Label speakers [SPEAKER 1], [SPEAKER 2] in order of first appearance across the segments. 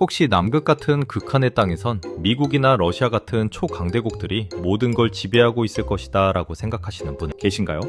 [SPEAKER 1] 혹시 남극 같은 극한의 땅에선 미국이나 러시아 같은 초강대국들이 모든 걸 지배하고 있을 것이다 라고 생각하시는 분 계신가요?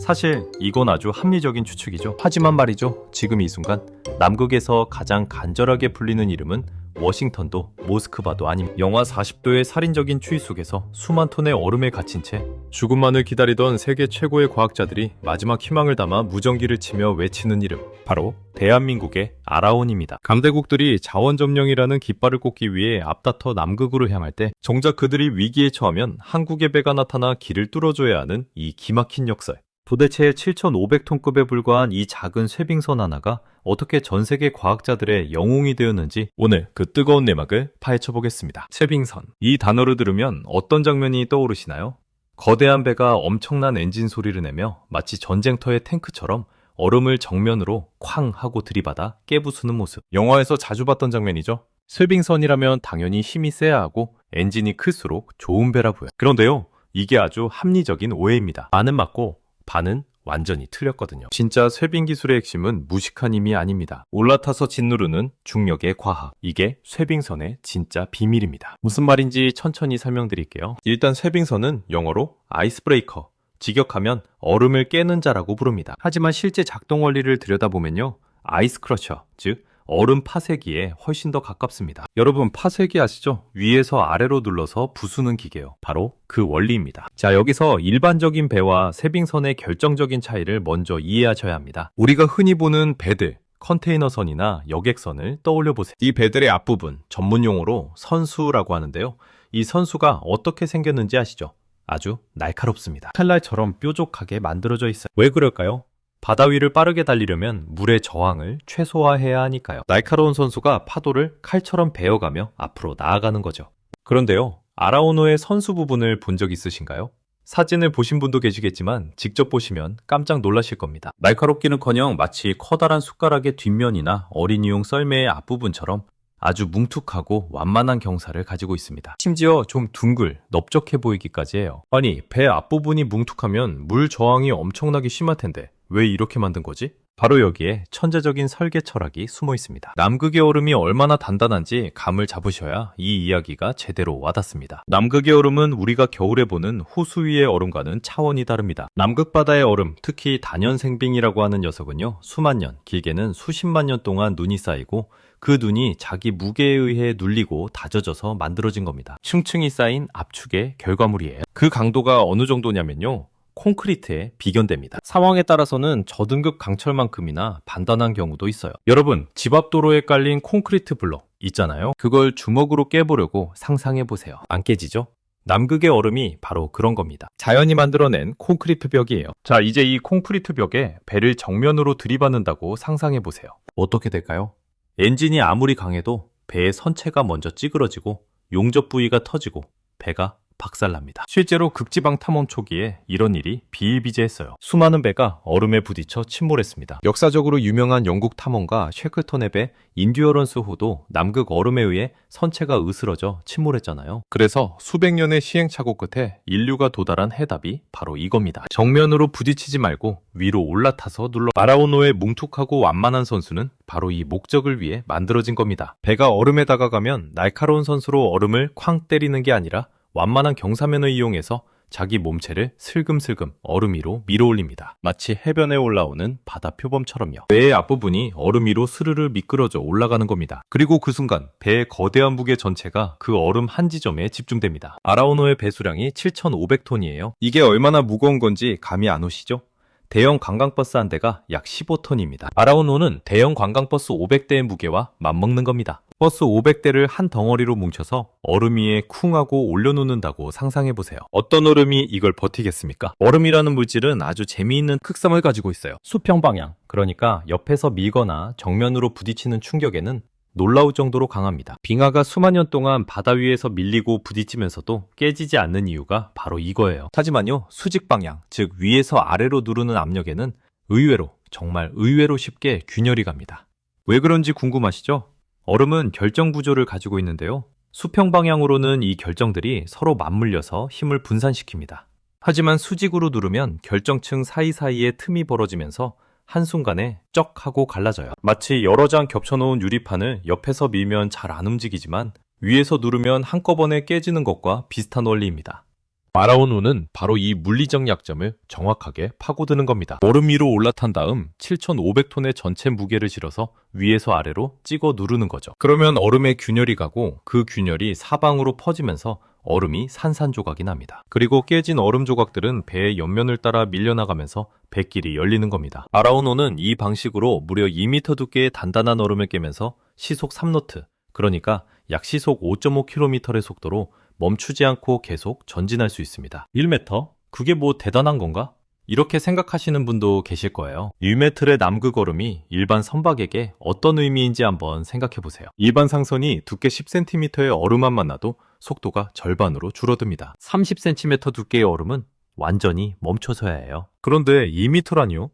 [SPEAKER 1] 사실 이건 아주 합리적인 추측이죠. 하지만 말이죠. 지금 이 순간 남극에서 가장 간절하게 불리는 이름은 워싱턴도 모스크바도 아님 영하 40도의 살인적인 추위 속에서 수만 톤의 얼음에 갇힌 채 죽음만을 기다리던 세계 최고의 과학자들이 마지막 희망을 담아 무전기를 치며 외치는 이름 바로 대한민국의 아라온입니다. 감대국들이 자원 점령이라는 깃발을 꽂기 위해 앞다퉈 남극으로 향할 때 정작 그들이 위기에 처하면 한국의 배가 나타나 길을 뚫어줘야 하는 이 기막힌 역설. 도대체 7,500톤급에 불과한 이 작은 쇠빙선 하나가 어떻게 전 세계 과학자들의 영웅이 되었는지 오늘 그 뜨거운 내막을 파헤쳐 보겠습니다. 쇠빙선. 이 단어를 들으면 어떤 장면이 떠오르시나요? 거대한 배가 엄청난 엔진 소리를 내며 마치 전쟁터의 탱크처럼 얼음을 정면으로 쾅 하고 들이받아 깨부수는 모습. 영화에서 자주 봤던 장면이죠. 쇠빙선이라면 당연히 힘이 세야 하고 엔진이 클수록 좋은 배라 보여. 그런데요, 이게 아주 합리적인 오해입니다. 반은 맞고 반은 완전히 틀렸거든요. 진짜 쇠빙 기술의 핵심은 무식한 힘이 아닙니다. 올라타서 짓누르는 중력의 과학. 이게 쇠빙선의 진짜 비밀입니다. 무슨 말인지 천천히 설명드릴게요. 일단 쇠빙선은 영어로 아이스 브레이커. 직역하면 얼음을 깨는 자라고 부릅니다. 하지만 실제 작동 원리를 들여다보면요. 아이스 크러셔, 즉 얼음 파쇄기에 훨씬 더 가깝습니다. 여러분 파쇄기 아시죠? 위에서 아래로 눌러서 부수는 기계요. 바로 그 원리입니다. 자, 여기서 일반적인 배와 세빙선의 결정적인 차이를 먼저 이해하셔야 합니다. 우리가 흔히 보는 배들, 컨테이너선이나 여객선을 떠올려 보세요. 이 배들의 앞부분, 전문 용어로 선수라고 하는데요. 이 선수가 어떻게 생겼는지 아시죠? 아주 날카롭습니다. 칼날처럼 뾰족하게 만들어져 있어요. 왜 그럴까요? 바다 위를 빠르게 달리려면 물의 저항을 최소화해야 하니까요. 날카로운 선수가 파도를 칼처럼 베어가며 앞으로 나아가는 거죠. 그런데요, 아라오노의 선수 부분을 본 적 있으신가요? 사진을 보신 분도 계시겠지만 직접 보시면 깜짝 놀라실 겁니다. 날카롭기는커녕 마치 커다란 숟가락의 뒷면이나 어린이용 썰매의 앞부분처럼 아주 뭉툭하고 완만한 경사를 가지고 있습니다. 심지어 좀 둥글, 넓적해 보이기까지 해요. 아니, 배 앞부분이 뭉툭하면 물 저항이 엄청나게 심할 텐데 왜 이렇게 만든 거지? 바로 여기에 천재적인 설계 철학이 숨어 있습니다. 남극의 얼음이 얼마나 단단한지 감을 잡으셔야 이 이야기가 제대로 와닿습니다. 남극의 얼음은 우리가 겨울에 보는 호수 위의 얼음과는 차원이 다릅니다. 남극 바다의 얼음, 특히 단연생빙이라고 하는 녀석은요, 수만 년, 길게는 수십만 년 동안 눈이 쌓이고 그 눈이 자기 무게에 의해 눌리고 다져져서 만들어진 겁니다. 층층이 쌓인 압축의 결과물이에요. 그 강도가 어느 정도냐면요. 콘크리트에 비견됩니다. 상황에 따라서는 저등급 강철만큼이나 단단한 경우도 있어요. 여러분, 집 앞 도로에 깔린 콘크리트 블럭 있잖아요. 그걸 주먹으로 깨보려고 상상해 보세요. 안 깨지죠? 남극의 얼음이 바로 그런 겁니다. 자연이 만들어낸 콘크리트 벽이에요. 자, 이제 이 콘크리트 벽에 배를 정면으로 들이받는다고 상상해 보세요. 어떻게 될까요? 엔진이 아무리 강해도 배의 선체가 먼저 찌그러지고 용접 부위가 터지고 배가 박살납니다. 실제로 극지방 탐험 초기에 이런 일이 비일비재했어요. 수많은 배가 얼음에 부딪혀 침몰했습니다. 역사적으로 유명한 영국 탐험가 쉐클턴의 배 인듀어런스 호도 남극 얼음에 의해 선체가 으스러져 침몰했잖아요. 그래서 수백 년의 시행착오 끝에 인류가 도달한 해답이 바로 이겁니다. 정면으로 부딪히지 말고 위로 올라타서 눌러 마라오노의 뭉툭하고 완만한 선수는 바로 이 목적을 위해 만들어진 겁니다. 배가 얼음에 다가가면 날카로운 선수로 얼음을 쾅 때리는 게 아니라 완만한 경사면을 이용해서 자기 몸체를 슬금슬금 얼음 위로 밀어올립니다. 마치 해변에 올라오는 바다 표범처럼요. 배의 앞부분이 얼음 위로 스르르 미끄러져 올라가는 겁니다. 그리고 그 순간 배의 거대한 무게 전체가 그 얼음 한 지점에 집중됩니다. 아라오노의 배수량이 7,500톤이에요. 이게 얼마나 무거운 건지 감이 안 오시죠? 대형 관광버스 한 대가 약 15톤입니다. 아라오노는 대형 관광버스 500대의 무게와 맞먹는 겁니다. 버스 500대를 한 덩어리로 뭉쳐서 얼음 위에 쿵 하고 올려놓는다고 상상해보세요. 어떤 얼음이 이걸 버티겠습니까? 얼음이라는 물질은 아주 재미있는 흑성을 가지고 있어요. 수평 방향, 그러니까 옆에서 밀거나 정면으로 부딪히는 충격에는 놀라울 정도로 강합니다. 빙하가 수만 년 동안 바다 위에서 밀리고 부딪히면서도 깨지지 않는 이유가 바로 이거예요. 하지만요, 수직 방향, 즉 위에서 아래로 누르는 압력에는 의외로, 정말 의외로 쉽게 균열이 갑니다. 왜 그런지 궁금하시죠? 얼음은 결정 구조를 가지고 있는데요. 수평 방향으로는 이 결정들이 서로 맞물려서 힘을 분산시킵니다. 하지만 수직으로 누르면 결정층 사이사이에 틈이 벌어지면서 한순간에 쩍 하고 갈라져요. 마치 여러 장 겹쳐놓은 유리판을 옆에서 밀면 잘 안 움직이지만 위에서 누르면 한꺼번에 깨지는 것과 비슷한 원리입니다. 마라오노는 바로 이 물리적 약점을 정확하게 파고드는 겁니다. 얼음 위로 올라탄 다음 7,500톤의 전체 무게를 실어서 위에서 아래로 찍어 누르는 거죠. 그러면 얼음에 균열이 가고 그 균열이 사방으로 퍼지면서 얼음이 산산조각이 납니다. 그리고 깨진 얼음 조각들은 배의 옆면을 따라 밀려나가면서 배길이 열리는 겁니다. 아라오노는 이 방식으로 무려 2m 두께의 단단한 얼음을 깨면서 시속 3노트, 그러니까 약 시속 5.5km의 속도로 멈추지 않고 계속 전진할 수 있습니다. 1m? 그게 뭐 대단한 건가? 이렇게 생각하시는 분도 계실 거예요. 1m의 남극 얼음이 일반 선박에게 어떤 의미인지 한번 생각해 보세요. 일반 상선이 두께 10cm의 얼음만 만나도 속도가 절반으로 줄어듭니다. 30cm 두께의 얼음은 완전히 멈춰서야 해요. 그런데 2m라니요?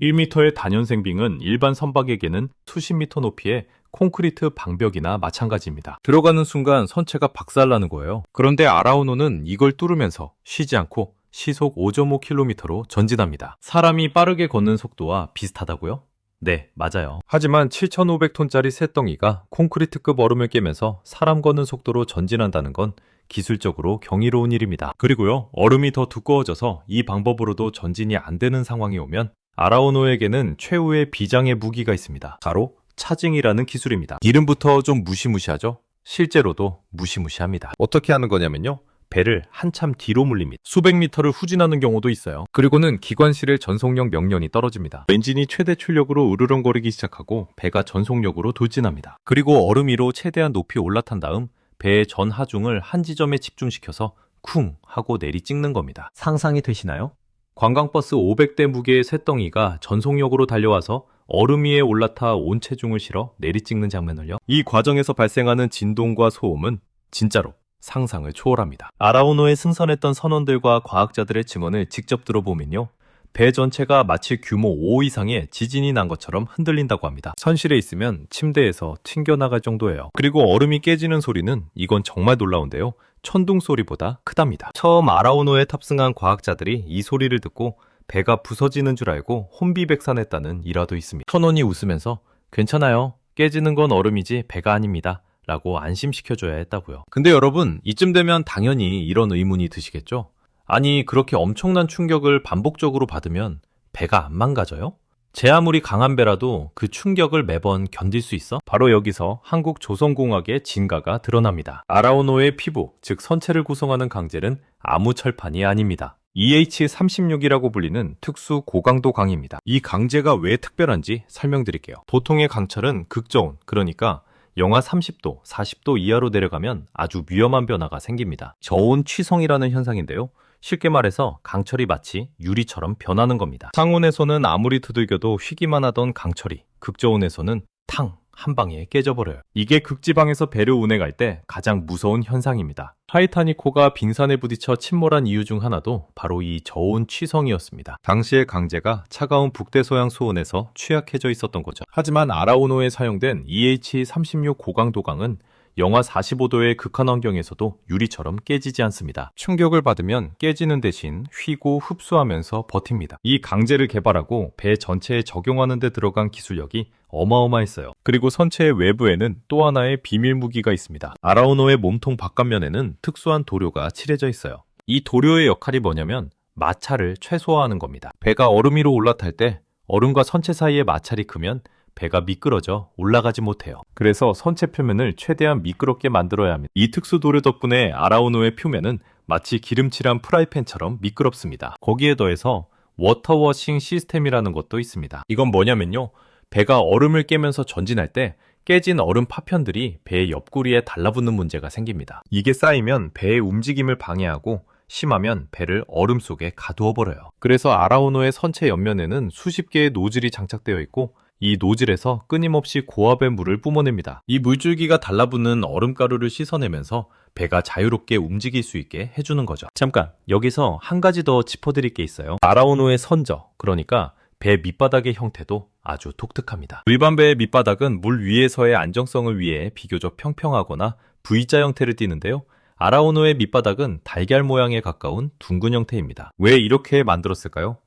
[SPEAKER 1] 1m의 단연생 빙은 일반 선박에게는 수십 미터 높이의 콘크리트 방벽이나 마찬가지입니다. 들어가는 순간 선체가 박살나는 거예요. 그런데 아라오노는 이걸 뚫으면서 쉬지 않고 시속 5.5km로 전진합니다. 사람이 빠르게 걷는 속도와 비슷하다고요? 네, 맞아요. 하지만 7,500톤짜리 쇳덩이가 콘크리트급 얼음을 깨면서 사람 걷는 속도로 전진한다는 건 기술적으로 경이로운 일입니다. 그리고요, 얼음이 더 두꺼워져서 이 방법으로도 전진이 안 되는 상황이 오면 아라오노에게는 최후의 비장의 무기가 있습니다. 바로 차징이라는 기술입니다. 이름부터 좀 무시무시하죠? 실제로도 무시무시합니다. 어떻게 하는 거냐면요. 배를 한참 뒤로 물립니다. 수백 미터를 후진하는 경우도 있어요. 그리고는 기관실의 전속력 명령이 떨어집니다. 엔진이 최대 출력으로 으르렁거리기 시작하고 배가 전속력으로 돌진합니다. 그리고 얼음 위로 최대한 높이 올라탄 다음 배의 전 하중을 한 지점에 집중시켜서 쿵 하고 내리 찍는 겁니다. 상상이 되시나요? 관광버스 500대 무게의 쇳덩이가 전속력으로 달려와서 얼음 위에 올라타 온 체중을 실어 내리 찍는 장면을요. 이 과정에서 발생하는 진동과 소음은 진짜로 상상을 초월합니다. 아라오노에 승선했던 선원들과 과학자들의 증언을 직접 들어보면요. 배 전체가 마치 규모 5 이상의 지진이 난 것처럼 흔들린다고 합니다. 선실에 있으면 침대에서 튕겨나갈 정도예요. 그리고 얼음이 깨지는 소리는 이건 정말 놀라운데요. 천둥 소리보다 크답니다. 처음 아라오노에 탑승한 과학자들이 이 소리를 듣고 배가 부서지는 줄 알고 혼비백산했다는 일화도 있습니다. 선원이 웃으면서 괜찮아요. 깨지는 건 얼음이지 배가 아닙니다. 라고 안심시켜줘야 했다고요. 근데 여러분, 이쯤 되면 당연히 이런 의문이 드시겠죠? 아니, 그렇게 엄청난 충격을 반복적으로 받으면 배가 안 망가져요? 제 아무리 강한 배라도 그 충격을 매번 견딜 수 있어? 바로 여기서 한국 조선공학의 진가가 드러납니다. 아라오노의 피부, 즉 선체를 구성하는 강젤은 아무 철판이 아닙니다. EH36이라고 불리는 특수 고강도 강입니다. 이 강제가 왜 특별한지 설명드릴게요. 보통의 강철은 극저온, 그러니까 영하 30도, 40도 이하로 내려가면 아주 위험한 변화가 생깁니다. 저온 취성이라는 현상인데요. 쉽게 말해서 강철이 마치 유리처럼 변하는 겁니다. 상온에서는 아무리 두들겨도 휘기만 하던 강철이 극저온에서는 탕! 한 방에 깨져버려요. 이게 극지방에서 배를 운행할 때 가장 무서운 현상입니다. 타이타니코가 빙산에 부딪혀 침몰한 이유 중 하나도 바로 이 저온 취성이었습니다. 당시의 강제가 차가운 북대서양 수온에서 취약해져 있었던 거죠. 하지만 아라오노에 사용된 EH36 고강도강은 영하 45도의 극한 환경에서도 유리처럼 깨지지 않습니다. 충격을 받으면 깨지는 대신 휘고 흡수하면서 버팁니다. 이 강제를 개발하고 배 전체에 적용하는 데 들어간 기술력이 어마어마했어요. 그리고 선체의 외부에는 또 하나의 비밀 무기가 있습니다. 아라오노의 몸통 바깥면에는 특수한 도료가 칠해져 있어요. 이 도료의 역할이 뭐냐면 마찰을 최소화하는 겁니다. 배가 얼음 위로 올라탈 때 얼음과 선체 사이의 마찰이 크면 배가 미끄러져 올라가지 못해요. 그래서 선체 표면을 최대한 미끄럽게 만들어야 합니다. 이 특수 도료 덕분에 아라오노의 표면은 마치 기름칠한 프라이팬처럼 미끄럽습니다. 거기에 더해서 워터워싱 시스템이라는 것도 있습니다. 이건 뭐냐면요. 배가 얼음을 깨면서 전진할 때 깨진 얼음 파편들이 배의 옆구리에 달라붙는 문제가 생깁니다. 이게 쌓이면 배의 움직임을 방해하고 심하면 배를 얼음 속에 가두어 버려요. 그래서 아라오노의 선체 옆면에는 수십 개의 노즐이 장착되어 있고 이 노즐에서 끊임없이 고압의 물을 뿜어냅니다. 이 물줄기가 달라붙는 얼음가루를 씻어내면서 배가 자유롭게 움직일 수 있게 해주는 거죠. 잠깐, 여기서 한 가지 더 짚어드릴 게 있어요. 아라오노의 선저, 그러니까 배 밑바닥의 형태도 아주 독특합니다. 일반 배의 밑바닥은 물 위에서의 안정성을 위해 비교적 평평하거나 V자 형태를 띠는데요. 아라오노의 밑바닥은 달걀 모양에 가까운 둥근 형태입니다. 왜 이렇게 만들었을까요?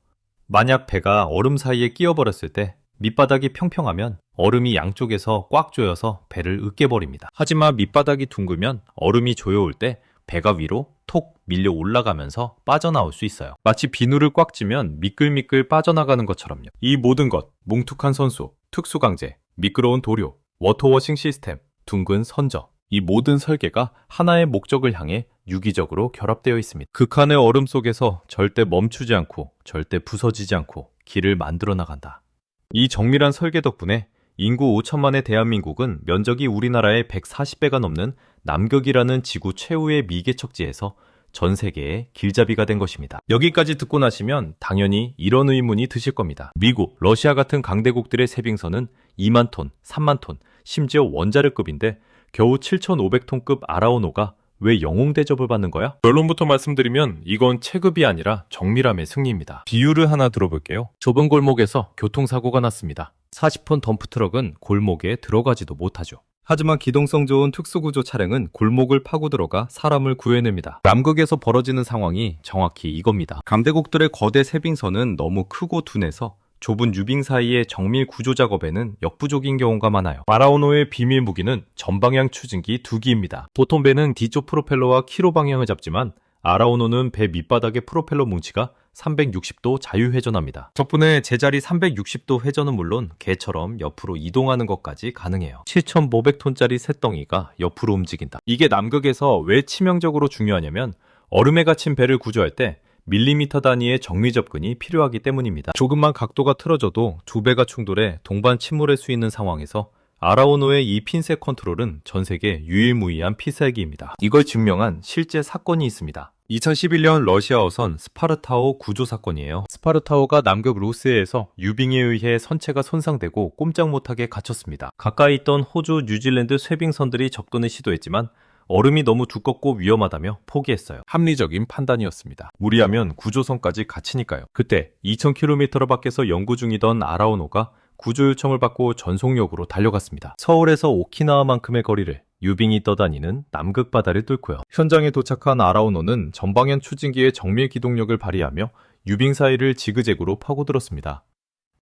[SPEAKER 1] 만약 배가 얼음 사이에 끼어버렸을 때 밑바닥이 평평하면 얼음이 양쪽에서 꽉 조여서 배를 으깨버립니다. 하지만 밑바닥이 둥글면 얼음이 조여올 때 배가 위로 톡 밀려 올라가면서 빠져나올 수 있어요. 마치 비누를 꽉 쥐면 미끌미끌 빠져나가는 것처럼요. 이 모든 것, 뭉툭한 선수, 특수강제, 미끄러운 도료, 워터워싱 시스템, 둥근 선저, 이 모든 설계가 하나의 목적을 향해 유기적으로 결합되어 있습니다. 극한의 얼음 속에서 절대 멈추지 않고 절대 부서지지 않고 길을 만들어 나간다. 이 정밀한 설계 덕분에 인구 5천만의 대한민국은 면적이 우리나라의 140배가 넘는 남극이라는 지구 최후의 미개척지에서 전 세계의 길잡이가 된 것입니다. 여기까지 듣고 나시면 당연히 이런 의문이 드실 겁니다. 미국, 러시아 같은 강대국들의 세빙선은 2만 톤, 3만 톤, 심지어 원자력급인데 겨우 7,500톤급 아라오노가 왜 영웅 대접을 받는 거야? 결론부터 말씀드리면 이건 체급이 아니라 정밀함의 승리입니다. 비유를 하나 들어볼게요. 좁은 골목에서 교통사고가 났습니다. 40톤 덤프트럭은 골목에 들어가지도 못하죠. 하지만 기동성 좋은 특수구조 차량은 골목을 파고 들어가 사람을 구해냅니다. 남극에서 벌어지는 상황이 정확히 이겁니다. 강대국들의 거대 세빙선은 너무 크고 둔해서 좁은 유빙 사이의 정밀 구조 작업에는 역부족인 경우가 많아요. 마라오노의 비밀 무기는 전방향 추진기 두 기입니다. 보통 배는 뒤쪽 프로펠러와 키로 방향을 잡지만 아라오노는 배 밑바닥의 프로펠러 뭉치가 360도 자유회전합니다. 덕분에 제자리 360도 회전은 물론 개처럼 옆으로 이동하는 것까지 가능해요. 7,500톤짜리 쇳덩이가 옆으로 움직인다. 이게 남극에서 왜 치명적으로 중요하냐면 얼음에 갇힌 배를 구조할 때 밀리미터 단위의 정밀 접근이 필요하기 때문입니다. 조금만 각도가 틀어져도 두 배가 충돌해 동반 침몰할 수 있는 상황에서 아라오노의 이 핀셋 컨트롤은 전 세계 유일무이한 필살기입니다. 이걸 증명한 실제 사건이 있습니다. 2011년 러시아 어선 스파르타오 구조 사건이에요. 스파르타오가 남극 로스에서 유빙에 의해 선체가 손상되고 꼼짝 못하게 갇혔습니다. 가까이 있던 호주, 뉴질랜드 쇄빙선들이 접근을 시도했지만 얼음이 너무 두껍고 위험하다며 포기했어요. 합리적인 판단이었습니다. 무리하면 구조선까지 갇히니까요. 그때 2000km 밖에서 연구 중이던 아라오노가 구조 요청을 받고 전속력으로 달려갔습니다. 서울에서 오키나와만큼의 거리를 유빙이 떠다니는 남극 바다를 뚫고요. 현장에 도착한 아라오노는 전방향 추진기의 정밀 기동력을 발휘하며 유빙 사이를 지그재그로 파고들었습니다.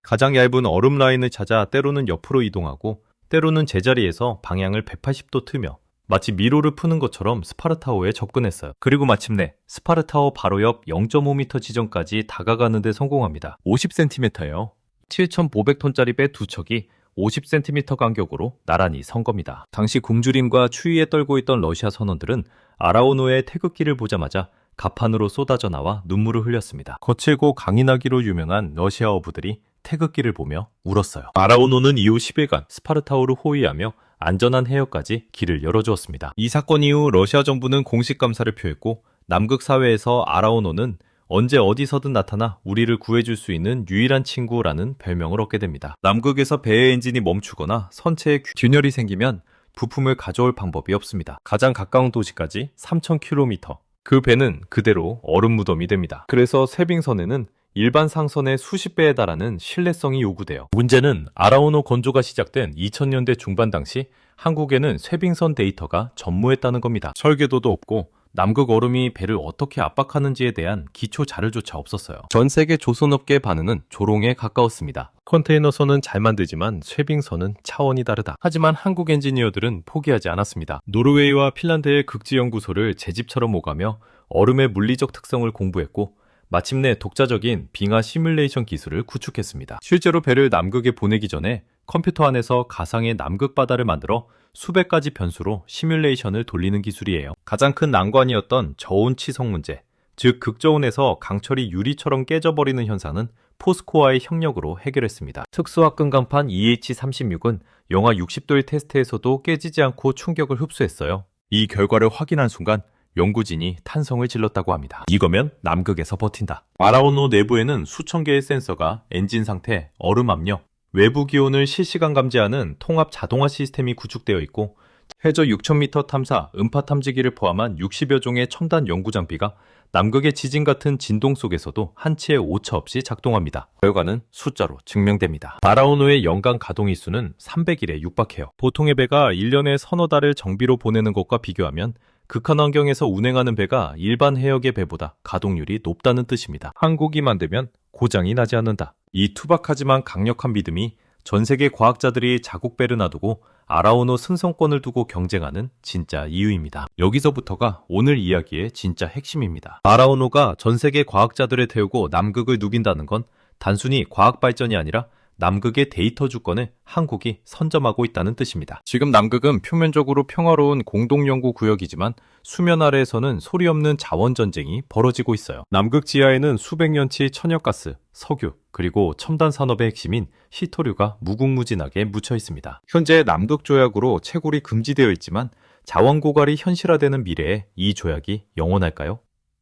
[SPEAKER 1] 가장 얇은 얼음 라인을 찾아 때로는 옆으로 이동하고 때로는 제자리에서 방향을 180도 틀며 마치 미로를 푸는 것처럼 스파르타오에 접근했어요. 그리고 마침내 스파르타오 바로 옆 0.5m 지점까지 다가가는데 성공합니다. 50cm예요. 7,500톤짜리 배 두 척이 50cm 간격으로 나란히 선 겁니다. 당시 굶주림과 추위에 떨고 있던 러시아 선원들은 아라오노의 태극기를 보자마자 가판으로 쏟아져 나와 눈물을 흘렸습니다. 거칠고 강인하기로 유명한 러시아 어부들이 태극기를 보며 울었어요. 아라오노는 이후 10일간 스파르타오를 호위하며 안전한 해역까지 길을 열어주었습니다. 이 사건 이후 러시아 정부는 공식 감사를 표했고 남극 사회에서 아라오노는 언제 어디서든 나타나 우리를 구해줄 수 있는 유일한 친구라는 별명을 얻게 됩니다. 남극에서 배의 엔진이 멈추거나 선체에 균열이 생기면 부품을 가져올 방법이 없습니다. 가장 가까운 도시까지 3,000km. 그 배는 그대로 얼음 무덤이 됩니다. 그래서 세빙선에는 일반 상선의 수십 배에 달하는 신뢰성이 요구돼요. 문제는 아라오노 건조가 시작된 2000년대 중반 당시 한국에는 쇠빙선 데이터가 전무했다는 겁니다. 설계도도 없고 남극 얼음이 배를 어떻게 압박하는지에 대한 기초 자료조차 없었어요. 전 세계 조선업계 반응은 조롱에 가까웠습니다. 컨테이너선은 잘 만들지만 쇠빙선은 차원이 다르다. 하지만 한국 엔지니어들은 포기하지 않았습니다. 노르웨이와 핀란드의 극지연구소를 제 집처럼 오가며 얼음의 물리적 특성을 공부했고 마침내 독자적인 빙하 시뮬레이션 기술을 구축했습니다. 실제로 배를 남극에 보내기 전에 컴퓨터 안에서 가상의 남극 바다를 만들어 수백 가지 변수로 시뮬레이션을 돌리는 기술이에요. 가장 큰 난관이었던 저온 치성 문제, 즉 극저온에서 강철이 유리처럼 깨져버리는 현상은 포스코와의 협력으로 해결했습니다. 특수화끈 간판 EH36은 영하 60도의 테스트에서도 깨지지 않고 충격을 흡수했어요. 이 결과를 확인한 순간 연구진이 탄성을 질렀다고 합니다. 이거면 남극에서 버틴다. 마라오노 내부에는 수천 개의 센서가 엔진 상태, 얼음 압력, 외부 기온을 실시간 감지하는 통합 자동화 시스템이 구축되어 있고 해저 6,000m 탐사, 음파 탐지기를 포함한 60여 종의 첨단 연구 장비가 남극의 지진 같은 진동 속에서도 한치의 오차 없이 작동합니다. 결과는 숫자로 증명됩니다. 마라오노의 연간 가동 일수는 300일에 육박해요. 보통의 배가 1년에 서너 달을 정비로 보내는 것과 비교하면 극한 환경에서 운행하는 배가 일반 해역의 배보다 가동률이 높다는 뜻입니다. 항공기 만들면 고장이 나지 않는다. 이 투박하지만 강력한 믿음이 전 세계 과학자들이 자국 배를 놔두고 아라오노 승선권을 두고 경쟁하는 진짜 이유입니다. 여기서부터가 오늘 이야기의 진짜 핵심입니다. 아라오노가 전 세계 과학자들을 태우고 남극을 누빈다는 건 단순히 과학 발전이 아니라 남극의 데이터 주권을 한국이 선점하고 있다는 뜻입니다. 지금 남극은 표면적으로 평화로운 공동 연구 구역이지만 수면 아래에서는 소리 없는 자원 전쟁이 벌어지고 있어요. 남극 지하에는 수백 년치 천연가스, 석유, 그리고 첨단 산업의 핵심인 히토류가 무궁무진하게 묻혀 있습니다. 현재 남극 조약으로 채굴이 금지되어 있지만 자원 고갈이 현실화되는 미래에 이 조약이 영원할까요?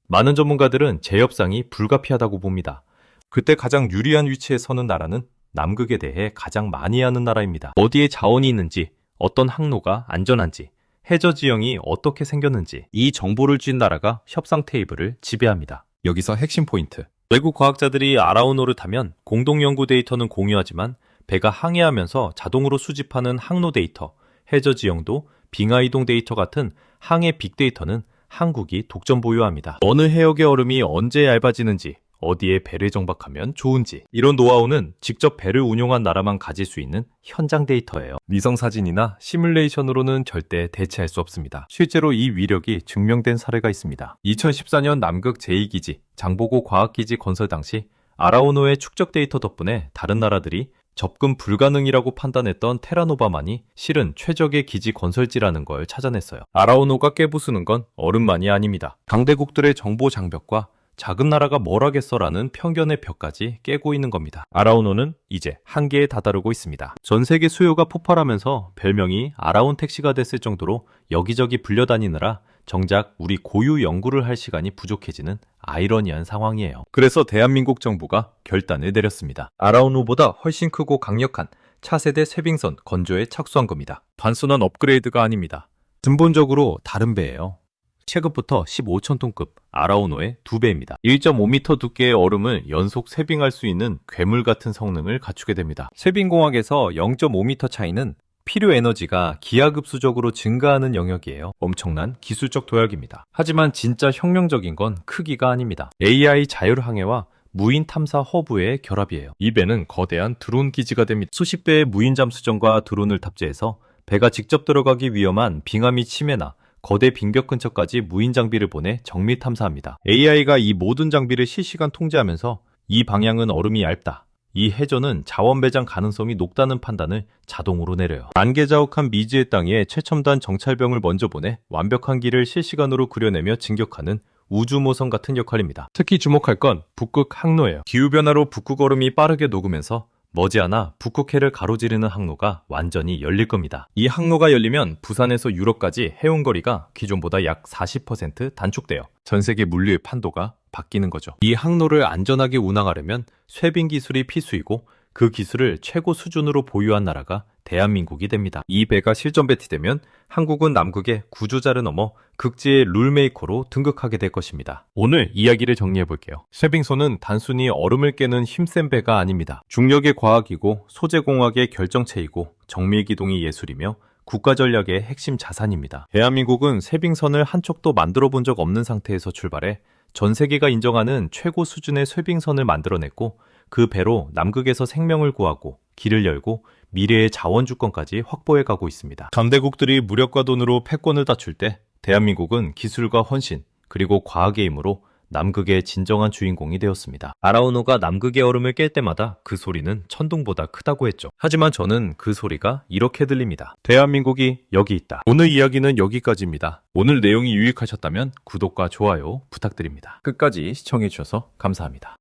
[SPEAKER 1] 많은 전문가들은 재협상이 불가피하다고 봅니다. 그때 가장 유리한 위치에 서는 나라는 남극에 대해 가장 많이 아는 나라입니다. 어디에 자원이 있는지, 어떤 항로가 안전한지, 해저 지형이 어떻게 생겼는지 이 정보를 쥔 나라가 협상 테이블을 지배합니다. 여기서 핵심 포인트. 외국 과학자들이 아라오노를 타면 공동 연구 데이터는 공유하지만 배가 항해하면서 자동으로 수집하는 항로 데이터, 해저 지형도 빙하 이동 데이터 같은 항해 빅데이터는 한국이 독점 보유합니다. 어느 해역의 얼음이 언제 얇아지는지, 어디에 배를 정박하면 좋은지 이런 노하우는 직접 배를 운용한 나라만 가질 수 있는 현장 데이터예요. 위성 사진이나 시뮬레이션으로는 절대 대체할 수 없습니다. 실제로 이 위력이 증명된 사례가 있습니다. 2014년 남극 제2기지 장보고 과학기지 건설 당시 아라오노의 축적 데이터 덕분에 다른 나라들이 접근 불가능이라고 판단했던 테라노바만이 실은 최적의 기지 건설지라는 걸 찾아냈어요. 아라오노가 깨부수는 건 얼음만이 아닙니다. 강대국들의 정보 장벽과 작은 나라가 뭘 하겠어라는 편견의 벽까지 깨고 있는 겁니다. 아라오노는 이제 한계에 다다르고 있습니다. 전 세계 수요가 폭발하면서 별명이 아라온 택시가 됐을 정도로 여기저기 불려다니느라 정작 우리 고유 연구를 할 시간이 부족해지는 아이러니한 상황이에요. 그래서 대한민국 정부가 결단을 내렸습니다. 아라오노보다 훨씬 크고 강력한 차세대 쇄빙선 건조에 착수한 겁니다. 단순한 업그레이드가 아닙니다. 근본적으로 다른 배예요. 체급부터 15톤급 아라오노의 2배입니다. 1.5m 두께의 얼음을 연속 쇄빙할 수 있는 괴물 같은 성능을 갖추게 됩니다. 쇄빙공학에서 0.5m 차이는 필요 에너지가 기하급수적으로 증가하는 영역이에요. 엄청난 기술적 도약입니다. 하지만 진짜 혁명적인 건 크기가 아닙니다. AI 자율항해와 무인 탐사 허브의 결합이에요. 이 배는 거대한 드론 기지가 됩니다. 수십 대의 무인 잠수정과 드론을 탑재해서 배가 직접 들어가기 위험한 빙하미 침해나 거대 빙벽 근처까지 무인 장비를 보내 정밀 탐사합니다. AI가 이 모든 장비를 실시간 통제하면서 이 방향은 얼음이 얇다. 이 해저는 자원 배장 가능성이 높다는 판단을 자동으로 내려요. 안개자욱한 미지의 땅에 최첨단 정찰병을 먼저 보내 완벽한 길을 실시간으로 그려내며 진격하는 우주모성 같은 역할입니다. 특히 주목할 건 북극 항로예요. 기후변화로 북극 얼음이 빠르게 녹으면서 머지않아 북극해를 가로지르는 항로가 완전히 열릴 겁니다. 이 항로가 열리면 부산에서 유럽까지 해운 거리가 기존보다 약 40% 단축돼요. 전 세계 물류의 판도가 바뀌는 거죠. 이 항로를 안전하게 운항하려면 쇄빙 기술이 필수이고 그 기술을 최고 수준으로 보유한 나라가 대한민국이 됩니다. 이 배가 실전 배치되면 한국은 남극의 구조자를 넘어 극지의 룰메이커로 등극하게 될 것입니다. 오늘 이야기를 정리해 볼게요. 쇄빙소는 단순히 얼음을 깨는 힘센 배가 아닙니다. 중력의 과학이고 소재공학의 결정체이고 정밀기동이 예술이며 국가 전략의 핵심 자산입니다. 대한민국은 쇄빙선을 한쪽도 만들어 본 적 없는 상태에서 출발해 전 세계가 인정하는 최고 수준의 쇄빙선을 만들어냈고 그 배로 남극에서 생명을 구하고 길을 열고 미래의 자원 주권까지 확보해 가고 있습니다. 강대국들이 무력과 돈으로 패권을 다툴 때 대한민국은 기술과 헌신 그리고 과학의 힘으로 남극의 진정한 주인공이 되었습니다. 아라오노가 남극의 얼음을 깰 때마다 그 소리는 천둥보다 크다고 했죠. 하지만 저는 그 소리가 이렇게 들립니다. 대한민국이 여기 있다. 오늘 이야기는 여기까지입니다. 오늘 내용이 유익하셨다면 구독과 좋아요 부탁드립니다. 끝까지 시청해주셔서 감사합니다.